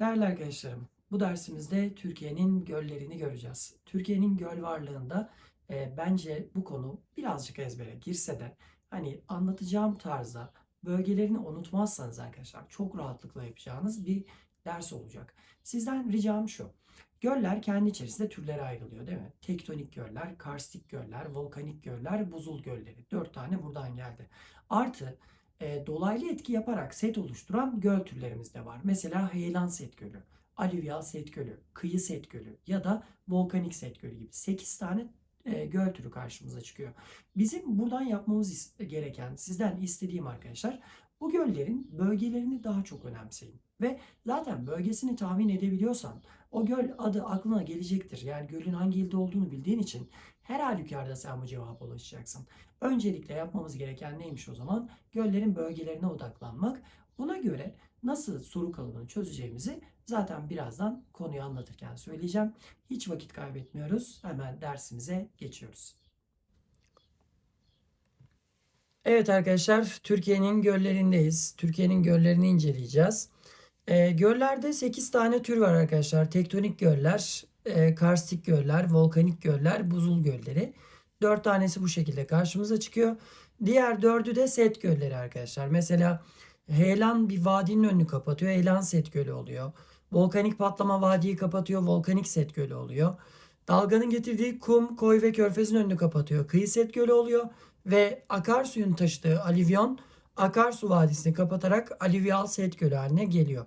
Değerli arkadaşlarım, bu dersimizde Türkiye'nin göllerini göreceğiz. Türkiye'nin göl varlığında e, bence bu konu birazcık ezbere girse de hani anlatacağım tarzda bölgelerini unutmazsanız arkadaşlar çok rahatlıkla yapacağınız bir ders olacak. Sizden ricam şu. Göller kendi içerisinde türlere ayrılıyor değil mi? Tektonik göller, karstik göller, volkanik göller, buzul gölleri. Dört tane buradan geldi. Artı e, dolaylı etki yaparak set oluşturan göl türlerimiz de var. Mesela heyelan set gölü, alüvyal set gölü, kıyı set gölü ya da volkanik set gölü gibi 8 tane e, göl türü karşımıza çıkıyor. Bizim buradan yapmamız gereken, sizden istediğim arkadaşlar bu göllerin bölgelerini daha çok önemseyin. Ve zaten bölgesini tahmin edebiliyorsan o göl adı aklına gelecektir. Yani gölün hangi ilde olduğunu bildiğin için her halükarda sen bu cevaba ulaşacaksın. Öncelikle yapmamız gereken neymiş o zaman? Göllerin bölgelerine odaklanmak. Buna göre nasıl soru kalıbını çözeceğimizi zaten birazdan konuyu anlatırken söyleyeceğim. Hiç vakit kaybetmiyoruz. Hemen dersimize geçiyoruz. Evet arkadaşlar, Türkiye'nin göllerindeyiz. Türkiye'nin göllerini inceleyeceğiz. Ee, göllerde 8 tane tür var arkadaşlar. Tektonik göller, e, karstik göller, volkanik göller, buzul gölleri. 4 tanesi bu şekilde karşımıza çıkıyor. Diğer dördü de set gölleri arkadaşlar. Mesela heyelan bir vadinin önünü kapatıyor. Heyelan set gölü oluyor. Volkanik patlama vadiyi kapatıyor. Volkanik set gölü oluyor. Dalganın getirdiği kum, koy ve körfezin önünü kapatıyor. Kıyı set gölü oluyor. Ve akarsuyun taşıdığı alivyon akarsu vadisini kapatarak alüvyal set gölü haline geliyor.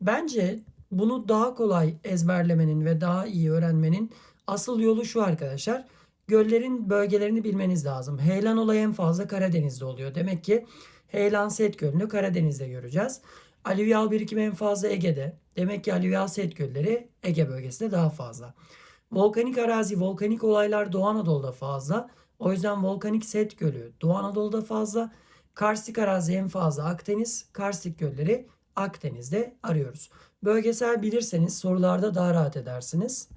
Bence bunu daha kolay ezberlemenin ve daha iyi öğrenmenin asıl yolu şu arkadaşlar. Göllerin bölgelerini bilmeniz lazım. Heyelan olayı en fazla Karadeniz'de oluyor. Demek ki Heyelan Set Gölü'nü Karadeniz'de göreceğiz. Alüvyal birikimi en fazla Ege'de. Demek ki alüvyal set gölleri Ege bölgesinde daha fazla. Volkanik arazi, volkanik olaylar Doğu Anadolu'da fazla. O yüzden volkanik set gölü Doğu Anadolu'da fazla. Karstik arazi en fazla Akdeniz, karstik gölleri Akdeniz'de arıyoruz. Bölgesel bilirseniz sorularda daha rahat edersiniz.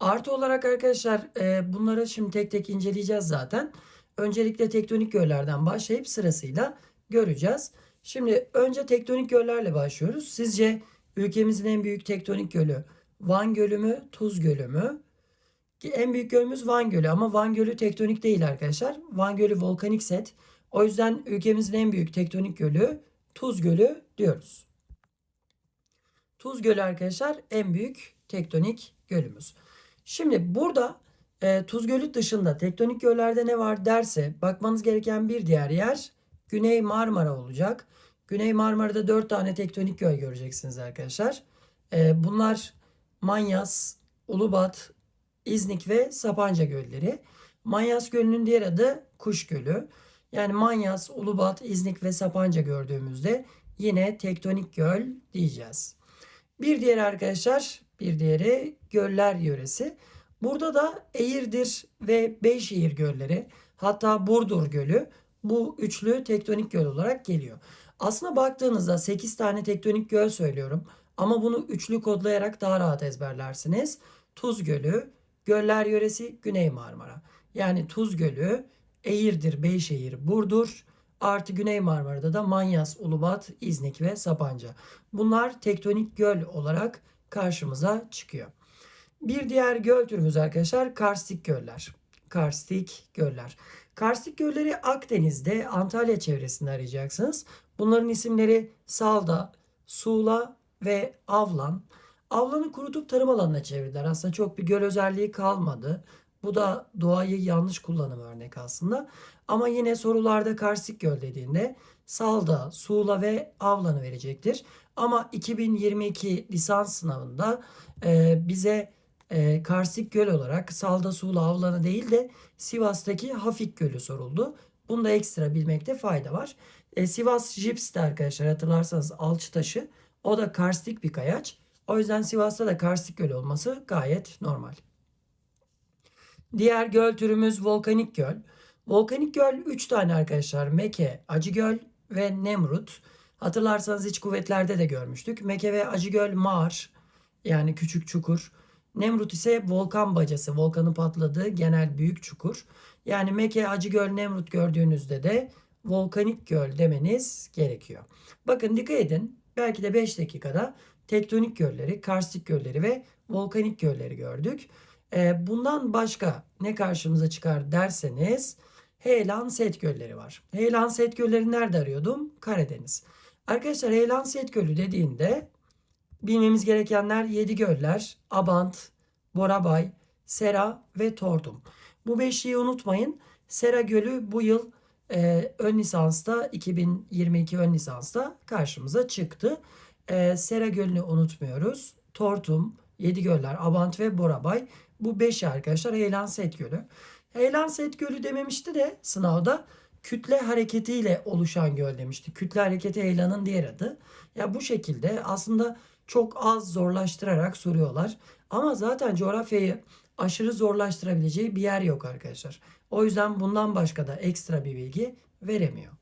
Artı olarak arkadaşlar e, bunları şimdi tek tek inceleyeceğiz zaten. Öncelikle tektonik göllerden başlayıp sırasıyla göreceğiz. Şimdi önce tektonik göllerle başlıyoruz. Sizce ülkemizin en büyük tektonik gölü Van Gölü mü, Tuz Gölü mü? Ki En büyük gölümüz Van Gölü ama Van Gölü tektonik değil arkadaşlar. Van Gölü volkanik set. O yüzden ülkemizin en büyük tektonik gölü Tuz Gölü diyoruz. Tuz Gölü arkadaşlar en büyük tektonik gölümüz. Şimdi burada e, Tuz Gölü dışında tektonik göllerde ne var derse bakmanız gereken bir diğer yer Güney Marmara olacak. Güney Marmara'da 4 tane tektonik göl göreceksiniz arkadaşlar. E, bunlar Manyas, Ulubat, İznik ve Sapanca gölleri. Manyas Gölü'nün diğer adı Kuş Gölü. Yani Manyas, Ulubat, İznik ve Sapanca gördüğümüzde yine tektonik göl diyeceğiz. Bir diğer arkadaşlar, bir diğeri göller yöresi. Burada da Eğirdir ve Beyşehir gölleri, hatta Burdur Gölü bu üçlü tektonik göl olarak geliyor. Aslına baktığınızda 8 tane tektonik göl söylüyorum ama bunu üçlü kodlayarak daha rahat ezberlersiniz. Tuz Gölü, Göller Yöresi, Güney Marmara. Yani Tuz Gölü, Eğirdir, Beyşehir, Burdur, artı Güney Marmara'da da Manyas, Ulubat, İznik ve Sapanca. Bunlar tektonik göl olarak karşımıza çıkıyor. Bir diğer göl türümüz arkadaşlar karstik göller. Karstik göller. Karstik gölleri Akdeniz'de Antalya çevresinde arayacaksınız. Bunların isimleri Salda, Suğla ve Avlan. Avlanı kurutup tarım alanına çevirdiler. Aslında çok bir göl özelliği kalmadı. Bu da doğayı yanlış kullanım örnek aslında. Ama yine sorularda karstik göl dediğinde Salda, Suğla ve Avlan'ı verecektir. Ama 2022 lisans sınavında e, bize e, karstik göl olarak Salda, Suğla, Avlan'ı değil de Sivas'taki Hafik Gölü soruldu. Bunu da ekstra bilmekte fayda var. E, Sivas Jips'te arkadaşlar hatırlarsanız alçıtaşı. O da karstik bir kayaç. O yüzden Sivas'ta da karstik göl olması gayet normal. Diğer göl türümüz volkanik göl. Volkanik göl 3 tane arkadaşlar. Meke, Acıgöl ve Nemrut. Hatırlarsanız iç kuvvetlerde de görmüştük. Meke ve Acıgöl mağar yani küçük çukur. Nemrut ise volkan bacası, volkanın patladığı genel büyük çukur. Yani Mekke, Acıgöl, Nemrut gördüğünüzde de volkanik göl demeniz gerekiyor. Bakın dikkat edin. Belki de 5 dakikada tektonik gölleri, karstik gölleri ve volkanik gölleri gördük. Ee, bundan başka ne karşımıza çıkar derseniz Heyelan Set gölleri var. Heyelan Set gölleri nerede arıyordum? Karadeniz. Arkadaşlar Heyelan Set gölü dediğinde bilmemiz gerekenler 7 göller, Abant, Borabay, Sera ve Tordum. Bu beşliği unutmayın. Sera Gölü bu yıl e, ön lisansta 2022 ön lisansta karşımıza çıktı. E, Sera Gölü'nü unutmuyoruz. Tortum, Yedi Göller, Abant ve Borabay. Bu beşi arkadaşlar Heyelan Set Gölü. Heyelan Set Gölü dememişti de sınavda kütle hareketiyle oluşan göl demişti. Kütle hareketi heyelanın diğer adı. Ya bu şekilde aslında çok az zorlaştırarak soruyorlar. Ama zaten coğrafyayı aşırı zorlaştırabileceği bir yer yok arkadaşlar. O yüzden bundan başka da ekstra bir bilgi veremiyor.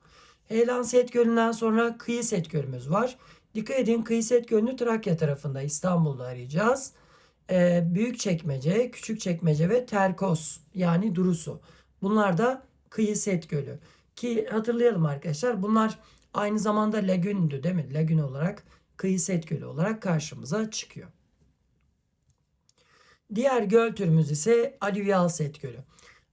Heyelan Set Gölü'nden sonra Kıyı Set Gölü'müz var. Dikkat edin Kıyı Set Gölü'nü Trakya tarafında İstanbul'da arayacağız. Ee, büyük çekmece, küçük çekmece ve Terkos yani Durusu. Bunlar da Kıyı Set Gölü. Ki hatırlayalım arkadaşlar bunlar aynı zamanda lagündü değil mi? Lagün olarak Kıyı Set Gölü olarak karşımıza çıkıyor. Diğer göl türümüz ise alüvyal set gölü.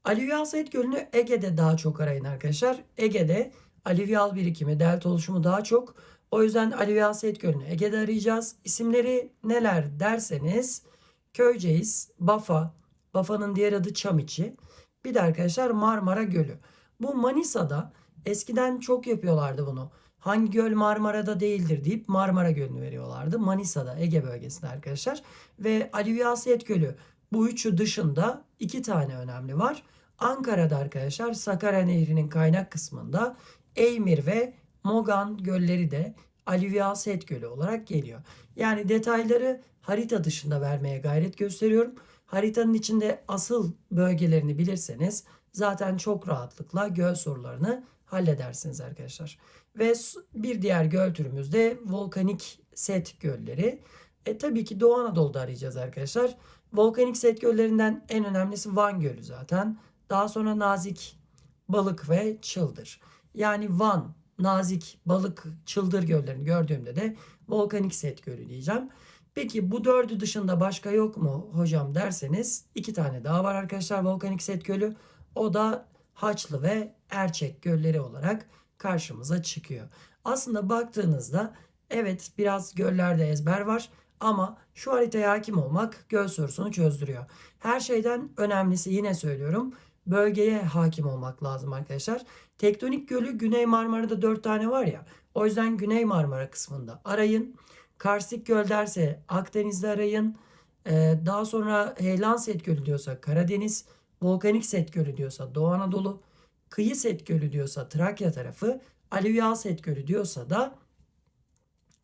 Alüvyal set gölünü Ege'de daha çok arayın arkadaşlar. Ege'de alüvyal birikimi, delta oluşumu daha çok. O yüzden alüvyal set gölünü Ege'de arayacağız. İsimleri neler derseniz Köyceğiz, Bafa, Bafa'nın diğer adı Çamiçi. Bir de arkadaşlar Marmara Gölü. Bu Manisa'da eskiden çok yapıyorlardı bunu. Hangi göl Marmara'da değildir deyip Marmara Gölü'nü veriyorlardı. Manisa'da Ege bölgesinde arkadaşlar. Ve Alüvyasiyet Gölü bu üçü dışında iki tane önemli var. Ankara'da arkadaşlar Sakarya Nehri'nin kaynak kısmında Eymir ve Mogan gölleri de Alüvyasiyet Gölü olarak geliyor. Yani detayları harita dışında vermeye gayret gösteriyorum. Haritanın içinde asıl bölgelerini bilirseniz zaten çok rahatlıkla göl sorularını halledersiniz arkadaşlar. Ve bir diğer göl türümüz de volkanik set gölleri. E tabii ki Doğu Anadolu'da arayacağız arkadaşlar. Volkanik set göllerinden en önemlisi Van Gölü zaten. Daha sonra Nazik, Balık ve Çıldır. Yani Van, Nazik, Balık, Çıldır göllerini gördüğümde de volkanik set gölü diyeceğim. Peki bu dördü dışında başka yok mu hocam derseniz iki tane daha var arkadaşlar volkanik set gölü. O da Haçlı ve Erçek gölleri olarak karşımıza çıkıyor. Aslında baktığınızda evet biraz göllerde ezber var ama şu haritaya hakim olmak göl sorusunu çözdürüyor. Her şeyden önemlisi yine söylüyorum bölgeye hakim olmak lazım arkadaşlar. Tektonik gölü Güney Marmara'da 4 tane var ya. O yüzden Güney Marmara kısmında arayın. Karstik göl derse Akdeniz'de arayın. Ee, daha sonra Heyelan Set Gölü diyorsa Karadeniz. Volkanik Set Gölü diyorsa Doğu Anadolu. Kıyı Set Gölü diyorsa Trakya tarafı. Alüvyal Set Gölü diyorsa da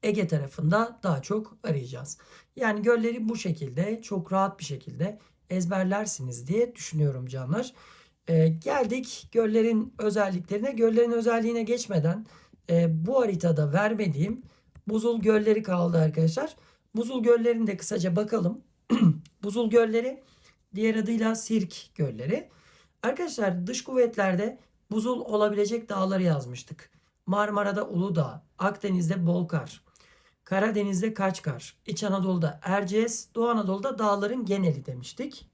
Ege tarafında daha çok arayacağız. Yani gölleri bu şekilde çok rahat bir şekilde ezberlersiniz diye düşünüyorum canlar. Ee, geldik göllerin özelliklerine. Göllerin özelliğine geçmeden e, bu haritada vermediğim buzul gölleri kaldı arkadaşlar. Buzul göllerine de kısaca bakalım. buzul gölleri diğer adıyla sirk gölleri. Arkadaşlar dış kuvvetlerde buzul olabilecek dağları yazmıştık. Marmara'da Uludağ, Akdeniz'de Bolkar, Karadeniz'de Kaçkar, İç Anadolu'da Erciyes, Doğu Anadolu'da dağların geneli demiştik.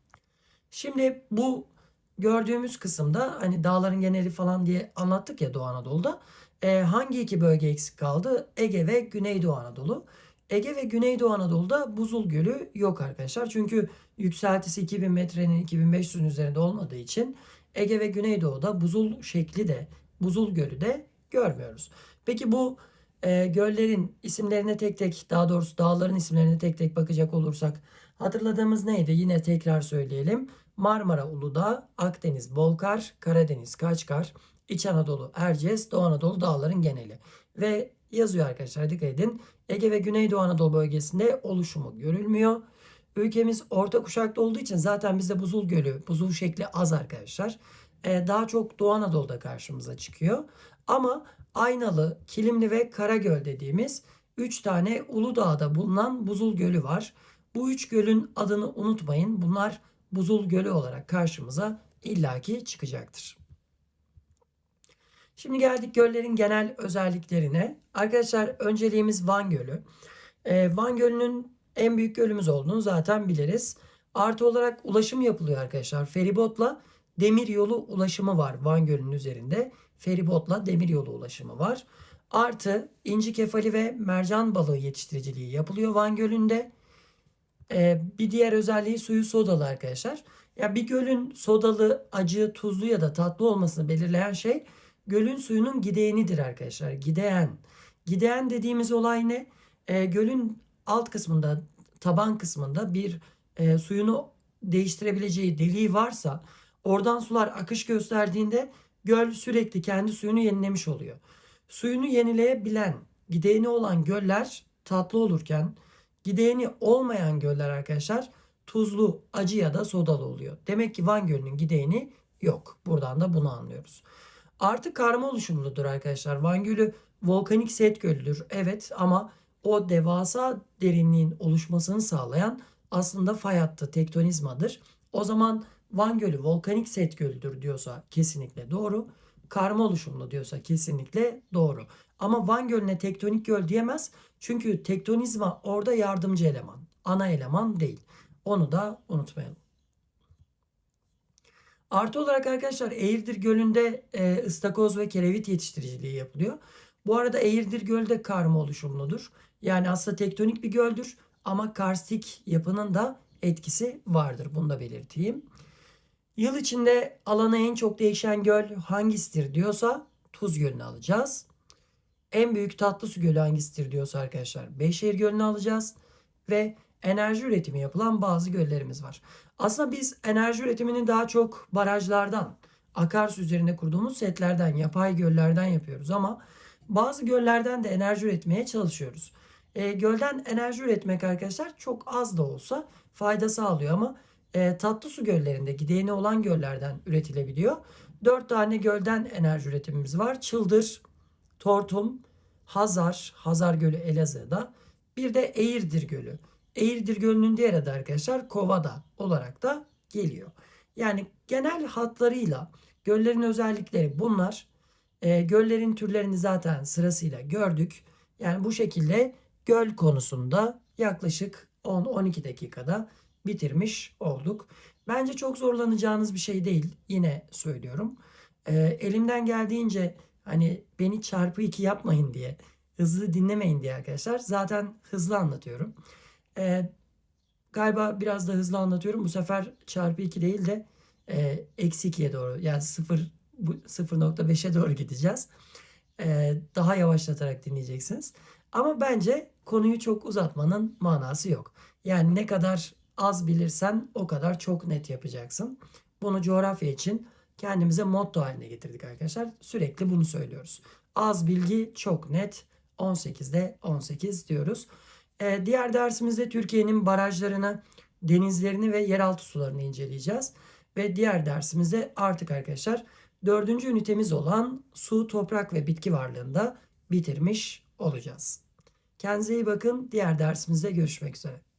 Şimdi bu gördüğümüz kısımda hani dağların geneli falan diye anlattık ya Doğu Anadolu'da. E, hangi iki bölge eksik kaldı? Ege ve Güneydoğu Anadolu. Ege ve Güneydoğu Anadolu'da buzul gölü yok arkadaşlar. Çünkü yükseltisi 2000 metrenin 2500'ün üzerinde olmadığı için Ege ve Güneydoğu'da buzul şekli de buzul gölü de görmüyoruz. Peki bu e, göllerin isimlerine tek tek daha doğrusu dağların isimlerine tek tek bakacak olursak hatırladığımız neydi? Yine tekrar söyleyelim. Marmara Uludağ, Akdeniz Bolkar, Karadeniz Kaçkar, İç Anadolu Erciyes, Doğu Anadolu dağların geneli. Ve yazıyor arkadaşlar dikkat edin. Ege ve Güneydoğu Anadolu bölgesinde oluşumu görülmüyor. Ülkemiz orta kuşakta olduğu için zaten bizde buzul gölü, buzul şekli az arkadaşlar. Ee, daha çok Doğu Anadolu'da karşımıza çıkıyor. Ama Aynalı, Kilimli ve Karagöl dediğimiz 3 tane Uludağ'da bulunan buzul gölü var. Bu üç gölün adını unutmayın. Bunlar buzul gölü olarak karşımıza illaki çıkacaktır. Şimdi geldik göllerin genel özelliklerine. Arkadaşlar önceliğimiz Van Gölü. Ee, Van Gölü'nün en büyük gölümüz olduğunu zaten biliriz. Artı olarak ulaşım yapılıyor arkadaşlar. Feribotla demir yolu ulaşımı var Van Gölü'nün üzerinde. Feribotla demir yolu ulaşımı var. Artı inci kefali ve mercan balığı yetiştiriciliği yapılıyor Van Gölü'nde. Ee, bir diğer özelliği suyu sodalı arkadaşlar. Ya bir gölün sodalı, acı, tuzlu ya da tatlı olmasını belirleyen şey gölün suyunun gideğenidir arkadaşlar. Gideğen. Gideğen dediğimiz olay ne? Ee, gölün alt kısmında, taban kısmında bir e, suyunu değiştirebileceği deliği varsa oradan sular akış gösterdiğinde göl sürekli kendi suyunu yenilemiş oluyor. Suyunu yenileyebilen, gideğeni olan göller tatlı olurken gideğeni olmayan göller arkadaşlar tuzlu, acı ya da sodalı oluyor. Demek ki Van Gölü'nün gideğeni yok. Buradan da bunu anlıyoruz. Artı karma oluşumludur arkadaşlar. Van Gölü volkanik set gölüdür. Evet ama o devasa derinliğin oluşmasını sağlayan aslında fay hattı tektonizmadır. O zaman Van Gölü volkanik set gölüdür diyorsa kesinlikle doğru. Karma oluşumlu diyorsa kesinlikle doğru. Ama Van Gölü'ne tektonik göl diyemez. Çünkü tektonizma orada yardımcı eleman. Ana eleman değil. Onu da unutmayalım. Artı olarak arkadaşlar Eğirdir Gölü'nde e, ıstakoz ve kerevit yetiştiriciliği yapılıyor. Bu arada Eğirdir Gölü de karma oluşumludur. Yani aslında tektonik bir göldür ama karstik yapının da etkisi vardır. Bunu da belirteyim. Yıl içinde alana en çok değişen göl hangisidir diyorsa Tuz Gölü'nü alacağız. En büyük tatlı su gölü hangisidir diyorsa arkadaşlar Beyşehir Gölü'nü alacağız. Ve enerji üretimi yapılan bazı göllerimiz var. Aslında biz enerji üretimini daha çok barajlardan, akarsu üzerine kurduğumuz setlerden, yapay göllerden yapıyoruz ama bazı göllerden de enerji üretmeye çalışıyoruz. E, gölden enerji üretmek arkadaşlar çok az da olsa fayda sağlıyor ama e, tatlı su göllerinde gideğini olan göllerden üretilebiliyor. 4 tane gölden enerji üretimimiz var. Çıldır, Tortum, Hazar, Hazar Gölü Elazığ'da. Bir de Eğirdir Gölü. Eğirdir Gölü'nün diğer adı arkadaşlar Kovada olarak da geliyor. Yani genel hatlarıyla göllerin özellikleri bunlar. E, göllerin türlerini zaten sırasıyla gördük. Yani bu şekilde göl konusunda yaklaşık 10-12 dakikada bitirmiş olduk. Bence çok zorlanacağınız bir şey değil. Yine söylüyorum. E, elimden geldiğince hani beni çarpı 2 yapmayın diye hızlı dinlemeyin diye arkadaşlar. Zaten hızlı anlatıyorum. E, galiba biraz da hızlı anlatıyorum. Bu sefer çarpı 2 değil de e, eksi 2'ye doğru yani 0 bu 0.5'e doğru gideceğiz. E, daha yavaşlatarak dinleyeceksiniz. Ama bence konuyu çok uzatmanın manası yok. Yani ne kadar az bilirsen o kadar çok net yapacaksın. Bunu coğrafya için kendimize motto haline getirdik arkadaşlar. Sürekli bunu söylüyoruz. Az bilgi çok net. 18'de 18 diyoruz. Ee, diğer dersimizde Türkiye'nin barajlarını, denizlerini ve yeraltı sularını inceleyeceğiz. Ve diğer dersimizde artık arkadaşlar dördüncü ünitemiz olan su, toprak ve bitki varlığında bitirmiş olacağız. Kendinize iyi bakın. Diğer dersimizde görüşmek üzere.